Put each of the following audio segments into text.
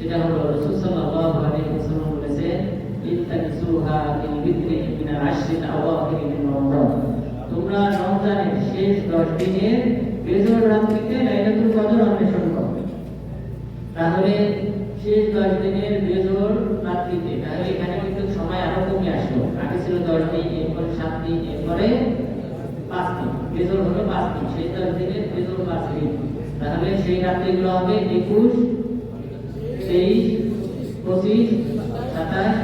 সেটা হলো রাসূল সাল্লাল্লাহু আলাইহি ওয়াসাল্লাম বলেছেন ইত্তাকিসুহা মিন আশরিল আওয়াখির মিন তোমরা রমজানের শেষ 10 দিনের বেজর রাত্রিতে লাইলাতুল কদর অন্বেষণ করো। তাহলে শেষ 10 দিনের বেজর রাত্রিতে তাহলে এখানে কিন্তু সময় আরও কমে আসলো। আগে ছিল 10 দিন, এরপরে 7 দিন, এরপরে 5 দিন। বেজর হলো 5 দিন, শেষ 10 দিনের বেজর 5 দিন। তাহলে সেই রাত্রিগুলো হবে 21 তেইশ পঁচিশ সাতাশ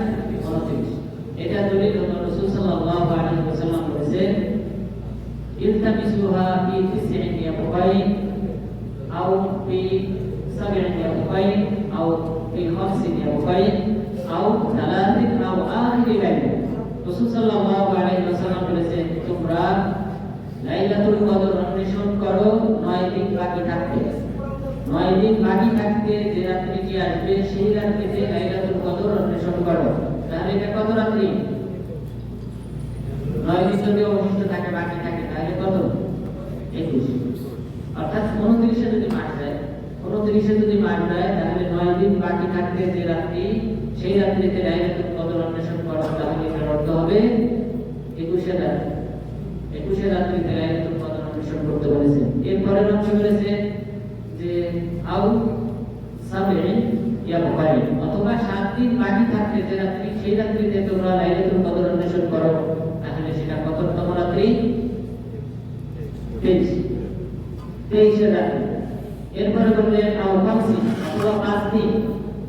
এটা দলিল হলো রসুল সাল্লাল্লাহু আলাইহি ওয়াসাল্লাম বলেছেন ইলতামিসুহা ফি তিসইন ইয়াকুবাইন আও ফি সাবইন ইয়াকুবাইন আও ফি খামসিন ইয়াকুবাইন আও তালাতিন আও আখিরি লাইল। রসুল সাল্লাল্লাহু আলাইহি তোমরা লাইলাতুল কদর অন্বেষণ করো নয় দিন বাকি থাকতে নয় দিন বাকি থাকতে যে রাত্রিটি আসবে, সেই রাত্রিতে লাইলাতুল কদর অন্বেষণ করো। তাহলে এটা কত রাত্রি? নয় দিন যদি অবশিষ্ট থাকে, বাকি থাকে, তাহলে কত? একুশ। অর্থাৎ উনত্রিশে যদি মাস যায়, উনত্রিশে যদি মাস যায়, তাহলে নয় দিন বাকি থাকতে যে রাত্রি, সেই রাত্রিতে লাইলাতুল কদর অন্বেষণ করো, তাহলে এটার অর্থ হবে একুশে রাত্রি। একুশে রাত্রিতে লাইলাতুল কদর অন্বেষণ করতে বলেছে। এরপরের অংশ বলেছে আউ সাবেন ইয়া বুখারী। অথবা সাত দিন বাকি থাকতে যে রাত্রি, সেই রাত্রিতে তোমরা লাইলাতুল কদর অন্বেষণ করো। তাহলে সেটা কততম রাত্রি? তেইশ। তেইশে রাত্রি। এরপরে বললেন আউ খামসি অথবা পাঁচ দিন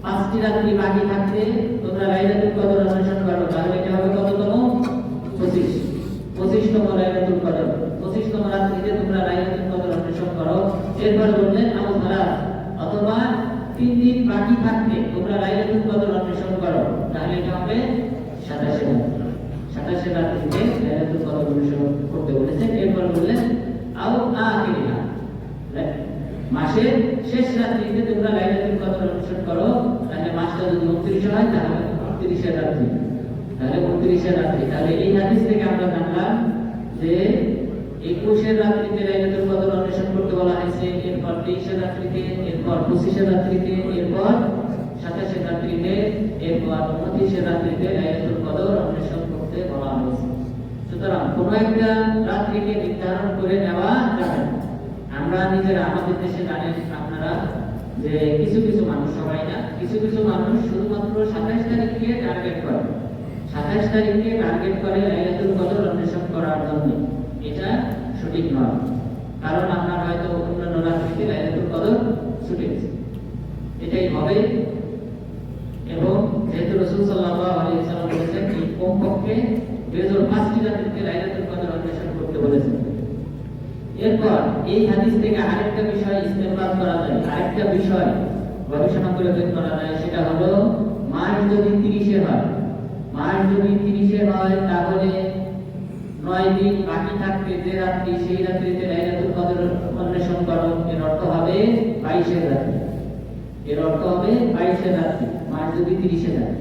পাঁচটি রাত্রি বাকি থাকতে তোমরা লাইলাতুল কদর অন্বেষণ করো তাহলে এটা হবে কততম পঁচিশ পঁচিশতম লাইলাতুল কদর পঁচিশতম রাত্রিতে তোমরা লাইলাতুল কদর অন্বেষণ করো এরপর বললেন আবু সালাত অথবা তিন দিন বাকি থাকতে তোমরা লাইলাতুল কদর অন্বেষণ করো, তাহলে এটা হবে সাতাশে রাত্রি সাতাশে রাত্রিতে লাইলাতুল কদর অন্বেষণ করতে বলেছেন এরপর বললেন আও আখিরিহা মাসের শেষ রাত্রিতে তোমরা লাইলাতুল কদর অন্বেষণ করো, তাহলে মাসটা যদি উনত্রিশ হয়, তাহলে উনত্রিশের রাত্রি। তাহলে উনত্রিশের রাত্রি। তাহলে এই হাদিস থেকে আমরা জানলাম যে একুশের রাত্রিতে লাইলাতুল কদর অন্বেষণ করতে বলা হয়েছে, এরপর তেইশের রাত্রিতে, এরপর পঁচিশের রাত্রিতে, এরপর সাতাশের রাত্রিতে এরপর উনত্রিশের রাত্রিতে লাইলাতুল কদর অন্বেষণ করতে বলা হয়েছে। সুতরাং কোনো একটা রাত্রিকে নির্ধারণ করে নেওয়া যাবে আমরা নিজেরা আমাদের দেশে জানেন আপনারা যে কিছু কিছু মানুষ সবাই না, কিছু কিছু মানুষ শুধুমাত্র সাতাইশ তারিখকে টার্গেট করে। সাতাইশ তারিখকে টার্গেট করে লাইলাতুল কদর অন্বেষণ করার জন্য। এটা সঠিক নয়। কারণ আপনার হয়তো অন্যান্য রাত্রিতে লাইলাতুল কদর ছুটে গেছে। এটাই হবে রসুল সাল্লাল্লাহু বলেছেন এই কমপক্ষে বেজর পাঁচটি রাত্রিতে লাইলাতুল কদর অন্বেষণ করতে বলেছেন। এরপর এই হাদিস থেকে আরেকটা বিষয় ইস্তেমবাদ করা যায়। আরেকটা বিষয় গবেষণা করে বের করা যায়, সেটা হলো, মাস যদি তিরিশে হয়, মাস যদি তিরিশে হয়, তাহলে নয় দিন বাকি থাকতে যে রাত্রি, সেই রাত্রিতে লাইলাতুল কদর অন্বেষণ করো। এর অর্থ হবে বাইশের রাত্রি। এর অর্থ হবে বাইশের রাত্রি, মাস যদি তিরিশে যায়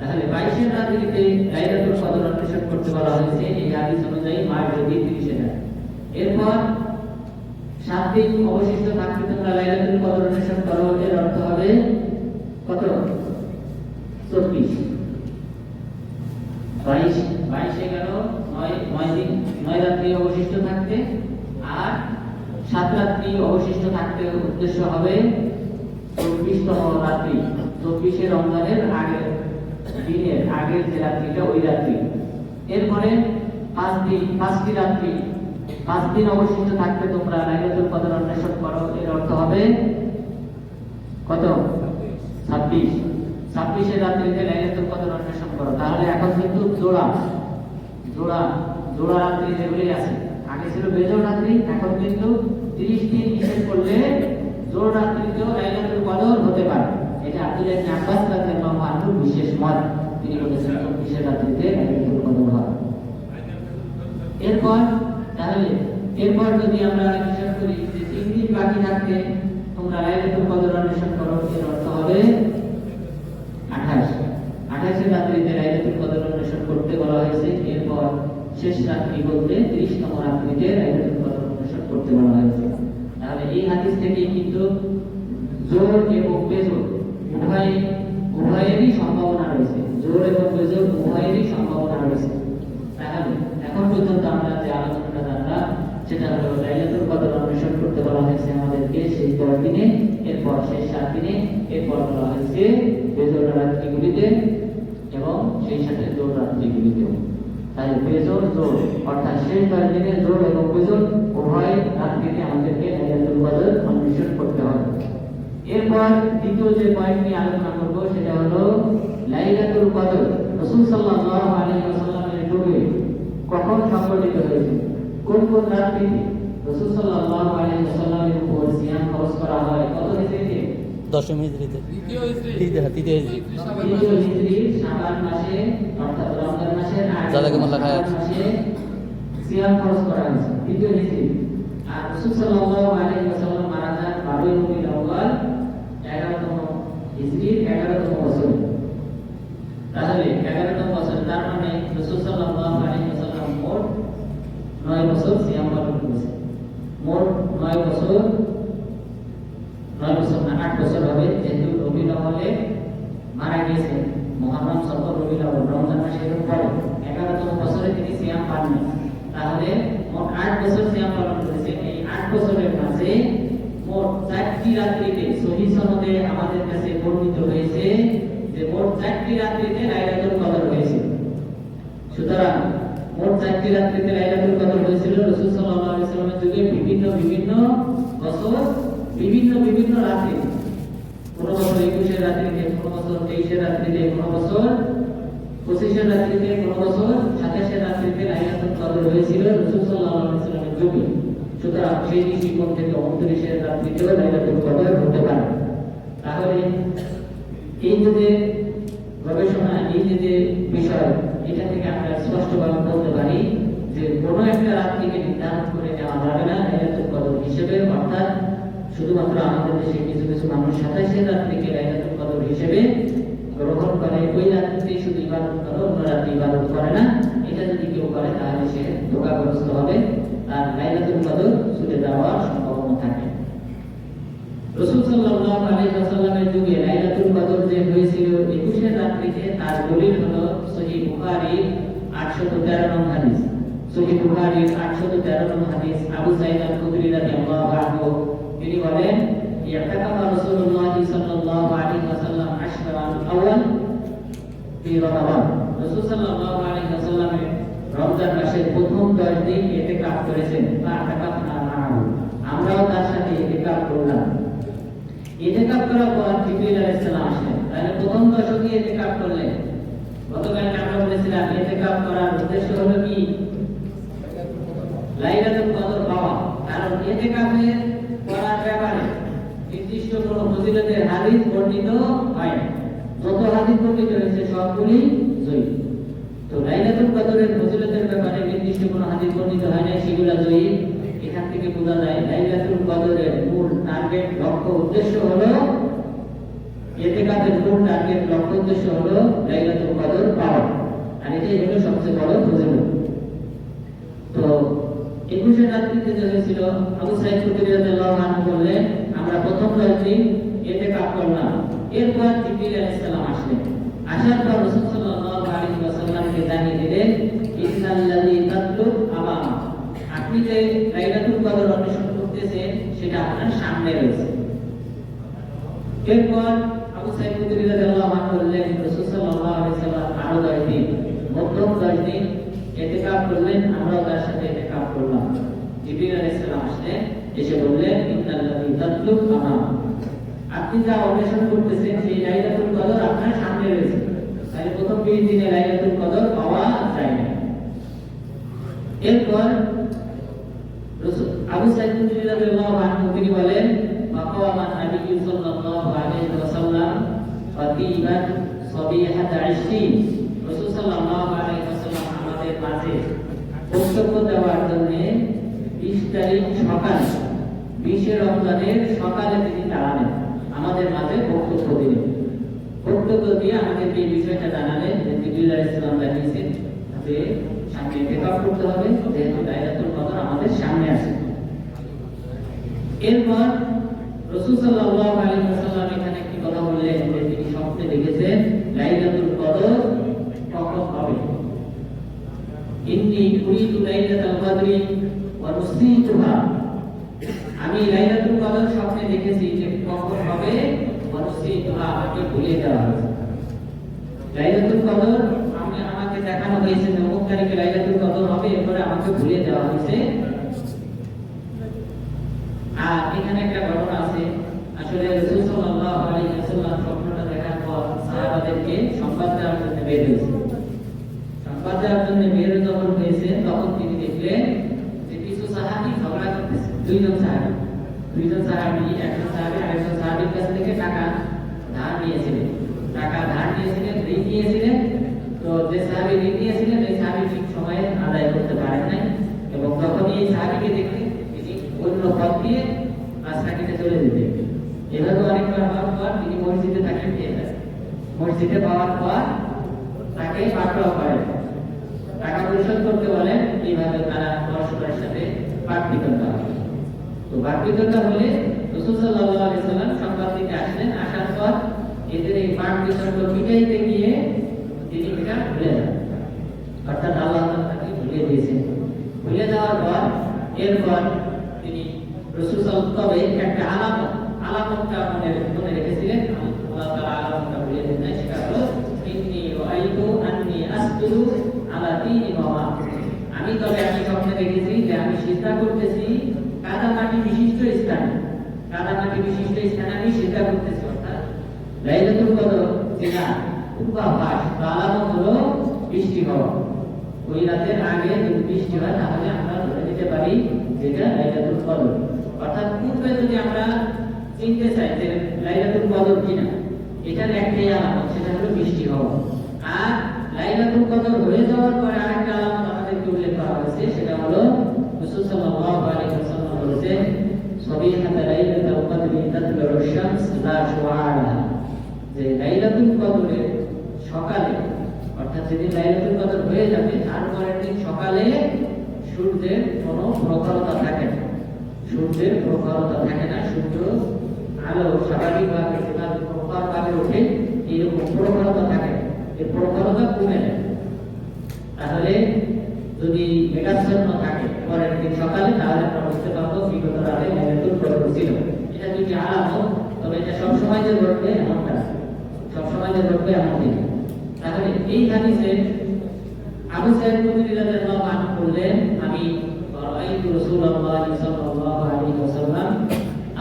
তাহলে বাইশের রাত্রিতে লাইলাতুল কদর অন্বেষণ করতে বলা হয়েছে এই হাদিস অনুযায়ী মাস যদি তিরিশে যায় এরপর সাত দিন অবশিষ্ট থাকতে তোমরা লাইলাতুল কদর অন্বেষণ করো, এর অর্থ হবে কত? চব্বিশ। বাইশ, বাইশে গেল নয় নয় দিন, নয় রাত্রি অবশিষ্ট থাকতে, আর সাত রাত্রি অবশিষ্ট থাকতে উদ্দেশ্য হবে চব্বিশতম রাত্রি। চব্বিশে রমজানের আগের দিনের আগের যে রাত্রিটা, ওই রাত্রি। এরপরে পাঁচ দিন পাঁচটি রাত্রি। পাঁচ দিন অবশিষ্ট থাকতে তোমরা লাইলাতুল কদর অন্বেষণ করো। এর অর্থ হবে কত? ছাব্বিশ। ছাব্বিশে রাত্রিতে লাইলাতুল কদর অন্বেষণ করো। তাহলে এখন কিন্তু জোড়া। জোড়া জোড়া রাত্রি যেগুলি আছে। আগে ছিল বেজোড় রাত্রি, এখন কিন্তু তিরিশ দিন হিসেব করলে জোড় রাত্রিতেও লাইলাতুল কদর হতে পারে। এটা আঠাশ। আঠাশের রাত্রিতে লাইলাতুল কদর করতে বলা হয়েছে। এরপর শেষ রাত্রি বলতে ত্রিশতম রাত্রিতে লাইলাতুল কদর অন্বেষণ করতে বলা হয়েছে। তাহলে এই হাদিস থেকে কিন্তু জোর এবং বেজোর উভয় উভয়েরই সম্ভাবনা রয়েছে। জোর এবং বেজোর উভয়েরই সম্ভাবনা রয়েছে। তাহলে এখন পর্যন্ত আমরা যে আলোচনাটা জানলাম, সেটা হলো লাইলাতুল কদর অন্বেষণ করতে বলা হয়েছে আমাদেরকে সেই দশ দিনে এরপর সেই সাত দিনে এরপর বলা হয়েছে বেজোর রাত্রিগুলিতে এবং সেই সাথে জোর রাত্রিগুলিতেও। তাই বেজোর জোর, অর্থাৎ শেষ দশ দিনে জোর এবং বেজোর উভয় রাত্রিতে আমাদেরকে লাইলাতুল কদর অন্বেষণ করতে হবে। এরপর দ্বিতীয় যে পয়েন্ট নিয়ে আলোচনা করব সেটা হলো লাইলাতুল কদর। রাসূল সাল্লাল্লাহু আলাইহি ওয়াসাল্লামের যুগে কখন সংঘটিত হয়েছে? কোন কোন রাত্রিতে রাসূল সাল্লাল্লাহু আলাইহি ওয়াসাল্লামের উপর সিয়াম খরচ করা হয়? কত হিজরিতে দশমী হিজড়িতে দ্বিতীয় হিজরি। তৃতীয় হিজড়ি তৃতীয় হিজরি শাবান মাসে অর্থাৎ রমজান মাসের আগে। শাবান মাসে সিয়াম খরচ করা হয়েছে। তৃতীয় হিজরি। আর রাসূল সাল্লাল্লাহু আলাইহি ওয়াসাল্লাম মারা যান 12 রবিউল আউয়াল 11তম হিজরির 11তম বছর তাহলে 11তম বছর তার মানে রাসূল সাল্লাল্লাহু আলাইহি ওয়াসাল্লাম মোট 9 বছর সিয়াম পালন করেছে। মোট 9 বছর, নয় বছর এগারোতম তাহলে মোট আট বছর সিয়াম পালন করেছেন এই আট বছরের মাঝে মোট চারটি রাত্রিতে সহি সনদে আমাদের কাছে বর্ণিত হয়েছে যে মোট চারটি রাত্রিতে লাইলাতুল কদর হয়েছে। সুতরাং মোট চারটি রাত্রিতে লাইলাতুল কদর হয়েছিল। রাসূল সাল্লাল্লাহু আলাইহি ওয়াসাল্লামের যুগে বিভিন্ন বিভিন্ন বছর, বিভিন্ন বিভিন্ন রাত্রি। কোনো বছর একুশের রাত্রিতে, কোনো বছর তেইশের রাত্রিতে, কোনো বছর পঁচিশের রাত্রিতে, কোনো বছর সাতাশের রাত্রিতে লাইলাতুল কদর হয়েছিল রাসূল সাল্লাল্লাহু আলাইহি যুগে। সুতরাং সেই দৃষ্টিকোণ থেকে উনত্রিশের রাত্রিতেও লাইলাতুল কদর হতে পারে। তাহলে এই যে গবেষণা, এই যে বিষয়, এটা থেকে আমরা স্পষ্টভাবে বলতে পারি যে কোনো একটা রাত্রিকে নির্ধারণ করে নেওয়া যাবে না লাইলাতুল কদর হিসেবে, অর্থাৎ শুধুমাত্র আমাদের দেশে কিছু কিছু মানুষ সাতাশের রাত্রিকে লাইলাতুল কদর হিসেবে গ্রহণ করে, ওই রাত্রিতে শুধু ইবাদত করে, অন্য রাত্রি ইবাদত করে না। এটা যদি কেউ করে, তাহলে সে ধোকাগ্রস্ত হবে। আর লাইলাতুল কদর ছুটে যাওয়ার সম্ভাবনা থাকে। রাসূল সাল্লাল্লাহু আলাইহি ওয়াসাল্লামের যুগে লাইলাতুল কদর যে হয়েছিল 21 এর রাত্রিতে তার দলিল হলো সহিহ বুখারী 813 নং হাদিস। সহিহ বুখারী 813 নং হাদিস আবু সাঈদ আল-খুদরি রাদিয়াল্লাহু আনহু, তিনি বলেন, ইয়াতাকামা রাসূলুল্লাহ সাল্লাল্লাহু আলাইহি ওয়াসাল্লাম আশরা আল-আওয়াল ফি রমাদান। রাসূল সাল্লাল্লাহু আলাইহি ওয়াসাল্লামের রমজান মাসের প্রথম 10 দিন করেছেন। বা আতাকাফনা মাআহু আমরাও তার সাথে ইতিকাফ করলাম। ইতিকাফ করার পর জিবরিল আলাইহিস সালাম আসলেন। তাহলে প্রথম দশকে ইতিকাফ করলেন। গতকালকে আমরা বলেছিলাম ইতিকাফ করার উদ্দেশ্য হলো কি? লাইলাতুল কদর পাওয়া। কারণ এতে ইতিকাফের করার ব্যাপারে নির্দিষ্ট কোনো ফজিলতের হাদিস বর্ণিত হয় না। যত হাদিস বর্ণিত হয়েছে, সবগুলি জয়ী। তো লাইলাতুল কদরের ফজিলতের ব্যাপারে নির্দিষ্ট কোনো হাদিস বর্ণিত হয় না সেগুলো জয়ী এখান থেকে বোঝা যায়, লাইলাতুল কদরের মূল টার্গেট লক্ষ্য উদ্দেশ্য হলো ইতিকাফের মূল টার্গেট লক্ষ্য উদ্দেশ্য হলো লাইলাতুল কদর পাওয়া। আর এটাই হলো সবচেয়ে বড় ফজিলত তো একুশের রাত্রিতে যে হয়েছিল, আবু সাইদ খুদরি রাদিয়াল্লাহু আনহু আমরা প্রথম রাত্রি ইতিকাফ করলাম। এরপর জিবরিল আলাইহিস সালাম আসলেন। আসার পর রাসূল সাল্লাল্লাহু আলাইহি ওয়াসাল্লামকে জানিয়ে দিলেন ইন্নাল্লাযী তাতলুব আমামা আপনি যে লাইলাতুল কদর অন্বেষণ করতেছেন, সেটা আপনার সামনে রয়েছে। এরপর আবু সাইদ খুদরি রাদিয়াল্লাহু আনহু বললেন, রাসূল সাল্লাল্লাহু আলাইহি ওয়াসাল্লাম আরও 10 দিন প্রথম 10 দিন ইতিকাফ করলেন, আমরাও তার সাথে ইতিকাফ করলাম। জিবরিল আলাইহিস সালাম আসলেন, এসে বললেন, ইন্নাল্লাযী তাতলুব আমামা আপনি যা অন্বেষণ করতেছেন, সেই লাইলাতুল কদর আপনার সামনে রয়েছে। তাহলে প্রথম 20 দিনে লাইলাতুল কদর পাওয়া এরপর আবু সাইদ রাদিয়াল্লাহু আনহু, তিনি বলেন নবী সাল্লাল্লাহু আলাইহি ওয়াসাল্লাম ফাতিবান সাবিহাত 20 রাসূল সাল্লাল্লাহু আলাইহি ওয়াসাল্লাম আমাদের মাঝে বক্তব্য দেওয়ার জন্য 20 তারিখ সকালে 20 রমজানের সকালে তিনি দাঁড়ালেন। আমাদের মাঝে বক্তব্য দিলেন। বক্তব্য দিয়ে আমাদেরকে এই বিষয়টা জানালেন যে জিবরিল আলাইহিস জানিয়েছেন যে সামনে ইতিকাফ করতে হবে, যেহেতু লাইলাতুল কদর আমাদের সামনে আছে। এরপর রাসূল সাল্লাল্লাহু আলাইহি ওয়াসাল্লাম এখানে একটি কথা বললেন যে স্বপ্নে দেখেছেন লাইলাতুল কদর কখন হবে। ইন্নি উরিদু লাইলাতুল কদরি ওয়া নুসিতুহা। আমি লাইলাতুল কদর স্বপ্নে দেখেছি যে কখন হবে ওয়া নুসিতুহা, আমাকে ভুলে দেওয়া হয়েছে। লাইলাতুল কদর আমি আমাকে দেখানো হয়েছে তারিখে লাইলাতুল কদর হবে, এরপরে আমাকে ভুলে দেওয়া হয়েছে। আর এখানে একটা ঘটনা আছে। আসলে রাসূল সাল্লাল্লাহু আলাইহি ওয়াসাল্লাম স্বপ্নটা দেখার পর সাহাবাদেরকে সংবাদ দেওয়ার জন্য বের হয়েছে। সংবাদ দেওয়ার জন্য বের যখন হয়েছে, তখন তিনি দেখলেন যে কিছু সাহাবী ঝগড়া করতেছে। দুইজন সাহাবী। দুইজন সাহাবী, একজন সাহাবী, আরেকজন সাহাবীর কাছ থেকে টাকা ধার নিয়েছিলেন। টাকা ধার নিয়েছিলেন, ঋণ নিয়েছিলেন তো যে সাহাবী ঋণ নিয়েছিলেন, এই সাহাবী ঠিক সময়ে আদায় করতে পারেন নাই এবং তখনই এই সাহাবীকে দেখতে তিনি অন্য পথ দিয়ে কেটে চলে যেতেন এভাবে অনেকবার হওয়ার পর তিনি মসজিদে তাকে পেয়ে যান মসজিদে পাওয়ার পর তাকে পাকড়াও করেন। টাকা পরিশোধ করতে বলেন, এইভাবে তারা পরস্পরের সাথে বিতরণ হয়। তো পাঠ হলে রসুল সংবাদ দিতে আসলেন, আসার পর এদের এই পাঠ বিতরণ মিটাইতে গিয়ে তিনি ভুলে যান অর্থাৎ আল্লাহ তাকে ভুলিয়ে দিয়েছেন। ভুলে যাওয়ার পর, এরপর তিনি রসুল তবে একটা আলামত, আলামতটা মনে মনে রেখেছিলেন। আল্লাহ তাআলা আলামতটা ভুলিয়ে দেন নাই, সেটা হলো, ইন্নী রাআইতু আন্নী আসজুদু আলা দীনি বাবা আমি তবে আমি স্বপ্নে দেখেছি যে আমি সিজদা করতেছি কাদা মাটি বিশিষ্ট স্থানে। কাদা মাটি বিশিষ্ট স্থানে আমি সিজদা করতেছি, অর্থাৎ লাইলাতুল কদর যেটা হলো বৃষ্টি হওয়া ওই রাতের আগে যদি বৃষ্টি হয় তাহলে আমরা ধরে নিতে পারি যেটা লাইলাতুল কদর অর্থাৎ পূর্বে যদি আমরা চিনতে চাই যে লাইলাতুল কদর কিনা এটার একটাই আলামত সেটা হলো বৃষ্টি হওয়া আর লাইলাতুল কদর হয়ে যাওয়ার পরে আরেকটা আলামত আমাদেরকে উল্লেখ করা হয়েছে সেটা হলো আলাইহি ওয়াসাল্লাম সবিহাতা লাইলাতুল কদরি তাতলু শামস লা শুআরা যে লাইলাতুল কদরের সকালে, অর্থাৎ যেদিন লাইলাতুল কদর হয়ে যাবে তারপরের দিন সকালে সূর্যের কোনো প্রখরতা থাকে না। সূর্যের প্রখরতা থাকে না। সূর্য আলো স্বাভাবিকভাবে যেভাবে প্রখরভাবে ওঠে, এরকম প্রখরতা থাকে। এই প্রখরতা কমে যায়। তাহলে যদি মেঘাচ্ছন্ন থাকে, পরের দিন সকালে, তাহলে আমরা বুঝতে পারব বিগত রাতে লাইলাতুল কদর ছিল। এটা দুটি আলামত তবে এটা সবসময় যে ঘটবে এমনটা। সবসময় যে ঘটবে এমন তাহলে এই হাদিসে আবু সাইদ খুদরি রাদিয়াল্লাহু আনহু বললেন, আমি রাআইতু রাসূলুল্লাহ সাল্লাল্লাহু আলাইহি ওয়াসাল্লাম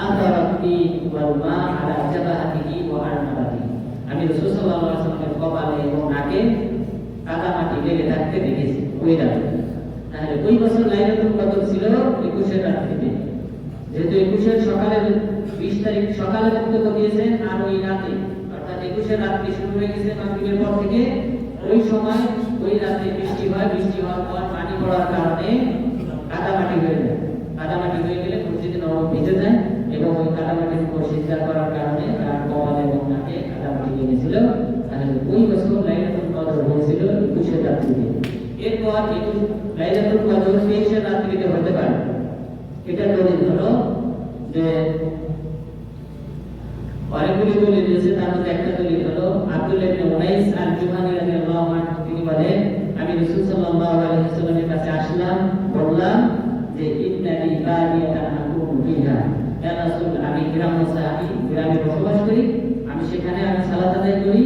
আতারাতি ওয়াল মা আলা জাবাহাতিহি ওয়া আরনাবাতিহি আমি রাসূল সাল্লাল্লাহু আলাইহি ওয়াসাল্লামের কপালে এবং নাকে কাদা মাটি লেগে থাকতে দেখেছি। ওই রাতে। তাহলে ওই বছর লাইলাতুল কদর ছিল একুশের রাত্রিতে। যেহেতু একুশের সকালে বিশ তারিখ সকালে বক্তব্য দিয়েছেন, আর ওই রাতে একুশের রাত্রি শুরু হয়ে গেছে মাগরিবের পর থেকে। ওই সময় ওই রাতে বৃষ্টি হয়, বৃষ্টি হওয়ার পর পানি পড়ার কারণে কাদামাটি হয়ে যায়। কাদামাটি হয়ে গেলে মসজিদে নরম ভিজে যায় এবং ওই কাদামাটির উপর সিজদা করার কারণে তার কপালে এবং নাকে কাদামাটি লেগেছিল তাহলে ওই বছর লাইলাতুল কদর হয়েছিল একুশের রাত্রিতে এরপর একুশ লাইলাতুল কদর তেইশের রাত্রিতে হতে পারে এটা দলিল হলো যে অনেকগুলি দলিল রয়েছে তার মধ্যে একটা দলিল হলো আব্দুল্লাহ ইবনে উনাইস আল জুহানি রাদিয়াল্লাহু আনহু তিনি বলেন আমি রাসূল সাল্লাল্লাহু আলাইহি ওয়াসাল্লামের কাছে আসলাম বললাম যে ইন্না লি বাদিয়াতান আকুনু ফিহা ইয়া রাসূল আমি গ্রাম সাহাবী গ্রামে বসবাস করি আমি সেখানে আমি সালাত আদায় করি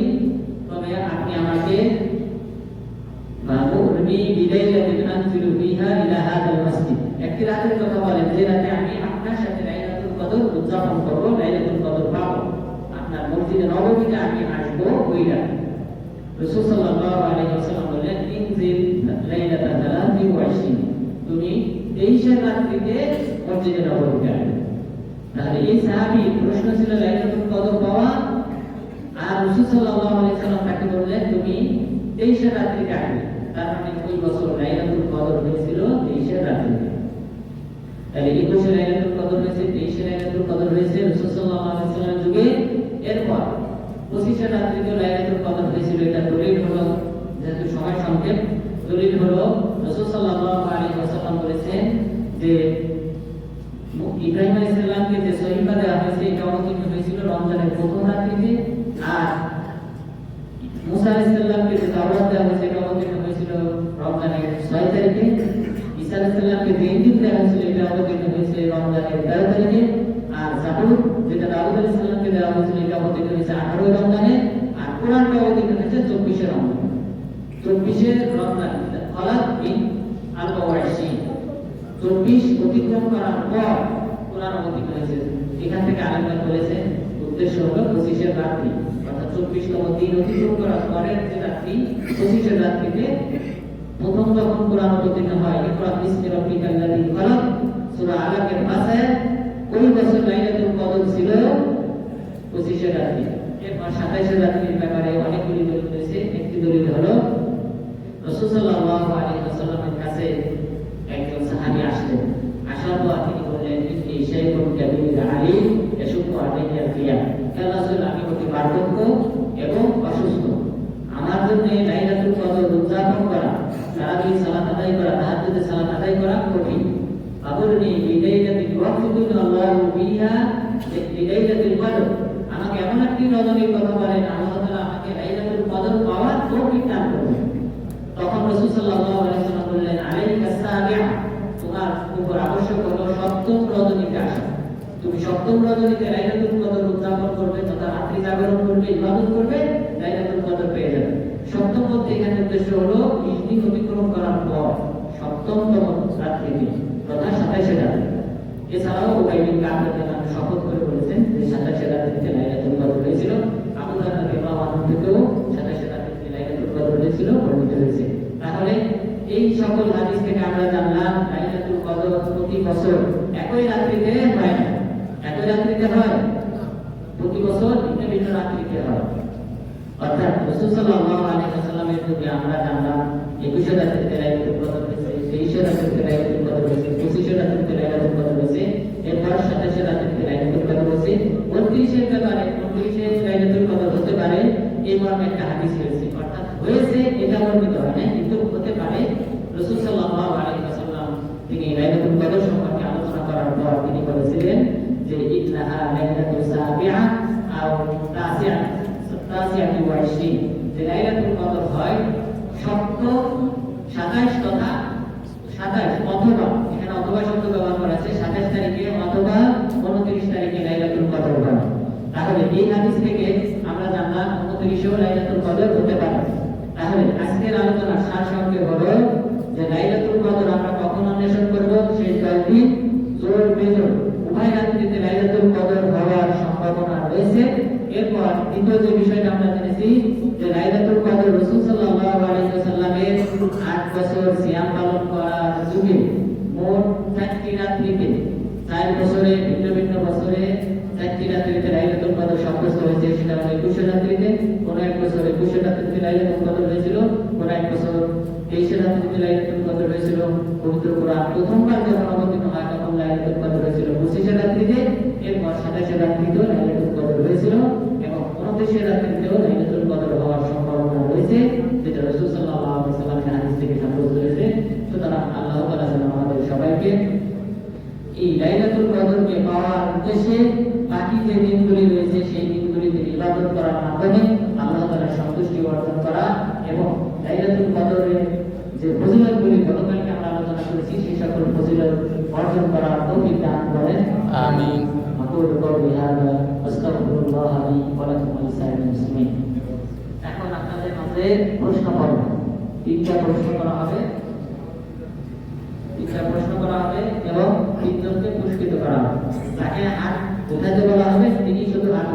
তবে আপনি আমাকে বাবুরনি বিলাইলাতিন আনজিলু ফিহা ইলা হাদাল মসজিদ একটি রাতের কথা বলেন যে রাতে আমি আপনার সাথে লাইলাতুল কদর উদযাপন করব লাইলাতুল কদর পাবো। আপনার মসজিদে নববীতে আমি আসব ওই রাতে রাসূল সাল্লাল্লাহু আলাইহি ওয়াসাল্লাম বললেন, ইনজিল লাইলাতা তালাতি ওয়া ইশরিন তুমি 23 এর রাত্রিতে মসজিদে নববীতে আসবে। তাহলে এই প্রশ্ন ছিল, লাইলাতুল কদর পাওয়া? আর রাসূল সাল্লাল্লাহু তাকে বললেন, তুমি 23 এর রাত্রিতে আসবে। তার মানে ওই বছর লাইলাতুল কদর হয়েছিল 23 এর রাত্রিতে। তাহলে একুশে কদর হয়েছে তেইশে লাইলাতুল কদর হয়েছে রাসূল সাল্লাল্লাহু যুগে। এরপর পঁচিশে রাত্রিতে লাইলাতুল কদর হয়েছিল, এটা দলিল হলো, যেহেতু সময় সংক্ষেপ, দলিল হলো রাসূল সাল্লাল্লাহু আলাইহি বলেছেন যে, ইব্রাহিম আলাইহিস সালামকে যে সহিফা দেওয়া হয়েছে, এটা অবতীর্ণ হয়েছিল রমজানের প্রথম রাত্রিতে। আর মুসা আলাইহিসসালামকে যে দাওয়াত দেওয়া হয়েছে, এটা অবতীর্ণ হয়েছিল রমজানের ছয় তারিখে। আলাইহিসসালামকে যে কোরআন অবতীর্ণ হয়েছে এখান থেকে হলো পঁচিশের রাত্রি অর্থাৎ চব্বিশতম দিন অতিক্রম করার পরের যে রাত্রি পঁচিশের রাত্রিতে প্রথম যখন কোরআন অবতীর্ণ হয়, ইকরা বিসমি রাব্বিকাল লাযী খালাক, সূরা আলাকের ভাষায় ওই বছর লাইলাতুল কদর ছিল পঁচিশের রাত্রি। এরপর সাতাইশের রাত্রির ব্যাপারে অনেকগুলি দলিল রয়েছে। একটি দলিল হলো, রাসূল সাল্লাল্লাহু আলাইহি ওয়াসাল্লামের কাছে একজন সাহাবী আসলেন। আসার পর তিনি বললেন ইন্নী শাইখুন কাবীর আলীম ইয়াশুক্কু আলাইহি আল-কিয়াম ইয়া রাসূল, আমি অতি বার্ধক্য এবং অসুস্থ আমার জন্য লাইলাতুল কদর উদযাপন করা তারাবির সালাত আদায় করা, তাহাজ্জুদের সালাত আদায় করা কঠিন। বিহা আমাকে এমন একটি কথা বলেন, আল্লাহ তাআলা আমাকে লাইলাতুল পাওয়ার তৌফিক দান করবেন। তখন রাসূল সাল্লাল্লাহু আলাইহি ওয়াসাল্লাম বললেন, আলাইকা তোমার উপর আবশ্যক হলো সপ্তম রজনীতে আসা। তুমি সপ্তম রজনীতে লাইলাতুল কদর উদযাপন করবে, তথা রাত্রি জাগরণ করবে, ইবাদত করবে, লাইলাতুল কদর পেয়ে যাবে। এখানে উদ্দেশ্য হলো 20 অতিক্রম করার পর সপ্তমতম রাত্রিতে তথা 27 রাত্রি। এছাড়াও উবাই বিন কাব রাদিয়াল্লাহু আনহু শপথ করে বলেছেন যে 27 রাত্রিতে লাইলাতুল কদর হয়েছিল আবু দারদা রাদিয়াল্লাহু থেকেও 27 রাত্রিতে লাইলাতুল কদর হয়েছিল বর্ণিত হয়েছে। তাহলে এই সকল হাদিস থেকে আমরা জানলাম, লাইলাতুল কদর প্রতি বছর একই রাত্রিতে হয় না? একই রাত্রিতে হয়? প্রতি বছর ভিন্ন ভিন্ন রাত্রিতে হয়। অর্থাৎ রাসূল সাল্লাল্লাহু আলাইহি ওয়াসাল্লামের যুগে আমরা জানলাম একুশে রাত্রিতে লাইলাতুল কদর হয়েছে তেইশে রাত্রিতে লাইলাতুল কদর হয়েছে পঁচিশে রাত্রিতে লাইলাতুল কদর হয়েছে এরপর সাতাশে রাত্রিতে লাইলাতুল কদর হয়েছে উনত্রিশের ব্যাপারে উনত্রিশে লাইলাতুল কদর হতে পারে এই মর্মে একটা হাদিস হয়েছে অর্থাৎ হয়েছে এটা বর্ণিত হয় না কিন্তু হতে পারে রাসূল সাল্লাল্লাহু আলাইহি ওয়াসাল্লাম তিনি লাইলাতুল কদর সম্পর্কে আলোচনা করার পর তিনি বলেছিলেন যে ইন্নাহা লাইলাতুল সাবিআ আও তাসিআ তাসিআতি ওয়া ইশরিন যে লাইলাতুল কদর হয় সপ্তম সাতাইশ তথা সাতাইশ অথবা এখানে অথবা শব্দ ব্যবহার করা আছে সাতাইশ তারিখে অথবা উনত্রিশ তারিখে লাইলাতুল কদর হয় তাহলে এই হাদিস থেকে আমরা উনত্রিশেও লাইলাতুল কদর হতে পারে। তাহলে আজকের আলোচনা সার সঙ্গে হলো যে লাইলাতুল কদর আমরা কখন অন্বেষণ করব সেই কয়েকদিন জোর বেজোর উভয় রাত্রিতে লাইলাতুল কদর হওয়ার সম্ভাবনা রয়েছে এরপর দ্বিতীয় যে বিষয়টা আমরা জেনেছি যে লাইলাতুল কদর রাসূল সাল্লাল্লাহু আলাইহি ওয়াসাল্লামের 8 বছর সিয়াম পালন করার যুগে মোট চারটি রাত্রিতে চার বছরে ভিন্ন ভিন্ন বছরে চারটি রাত্রিতে লাইলাতুল কদর সাব্যস্ত হয়েছে সেটা হলো একুশে রাত্রিতে কোন এক বছর একুশে রাত্রিতে লাইলাতুল কদর হয়েছিল কোন এক বছর তেইশে রাত্রিতে এই লাইলাতুল কদরকে পাওয়ার উদ্দেশ্যে বাকি যে দিনগুলি রয়েছে, সেই দিনগুলিতে ইবাদত করার মাধ্যমে আল্লাহ সন্তুষ্টি অর্জন করা এবং লাইলাতুল কদরের যে ফজিলতগুলি গতকালকে আমরা আলোচনা করেছি সেই সকল ফজিলত অর্জন করার তৌফিক দান করেন আমিন। أقول قولي هذا أستغفر الله لي ولكم ولسائر المسلمين এখন আপনাদের মাঝে প্রশ্ন করব তিনটা প্রশ্ন করা হবে তিনটা প্রশ্ন করা হবে এবং তিনজনকে পুরস্কৃত করা হবে তাকে হাত উঠাতে বলা হবে তিনি শুধু হাত